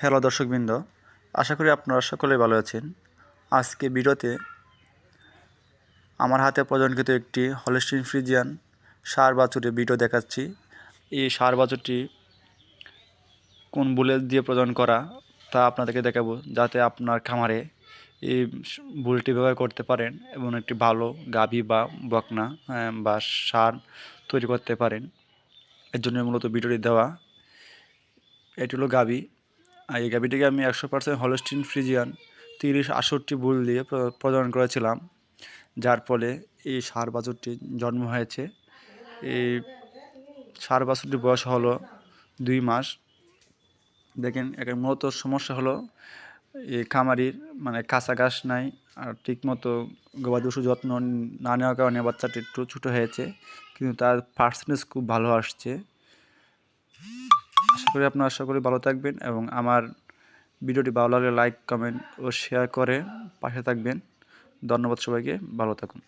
Hello দর্শকবৃন্দ, আশা করি আপনারা সকলেই ভালো আছেন। আজকে ভিডিওতে আমার হাতে প্রদানকৃত একটি হলস্টিন ফ্রিজিয়ান সার বাছুরের ভিডিও দেখাচ্ছি। এই সার বাছুরটি কোন বুলে দিয়ে প্রদান করা তা আপনাদেরকে দেখাবো, যাতে আপনার খামারে এই বুলটি ব্যবহার করতে পারেন এবং একটি ভালো গাভী বা বকনা বা সার তৈরি করতে পারেন। এর জন্য মূলত ভিডিওটি দেওয়া, এটি হলো গাভী। এই গাভীটিকে আমি একশো পার্সেন্ট হলস্টিন ফ্রিজিয়ান তিরিশ আষট্টি বুল দিয়ে প্রদান করেছিলাম। যার ফলে এই সার বাছুরটি জন্ম হয়েছে। এই সার বাছুরটির বয়স হলো দুই মাস। দেখেন এখানে মূলত সমস্যা হলো, এই খামারির মানে কাঁচা ঘাস নাই আর ঠিকমতো গবাদি পশু যত্ন না নেওয়ার কারণে বাচ্চাটি একটু ছোটো হয়েছে, কিন্তু তার পার্সেন্টেজ খুব ভালো আসছে। আশা করি আপনারা আশা করি ভালো থাকবেন এবং আমার ভিডিওটি ভালো লাগলে লাইক কমেন্ট ও শেয়ার করে পাশে থাকবেন। ধন্যবাদ সবাইকে, ভালো থাকুন।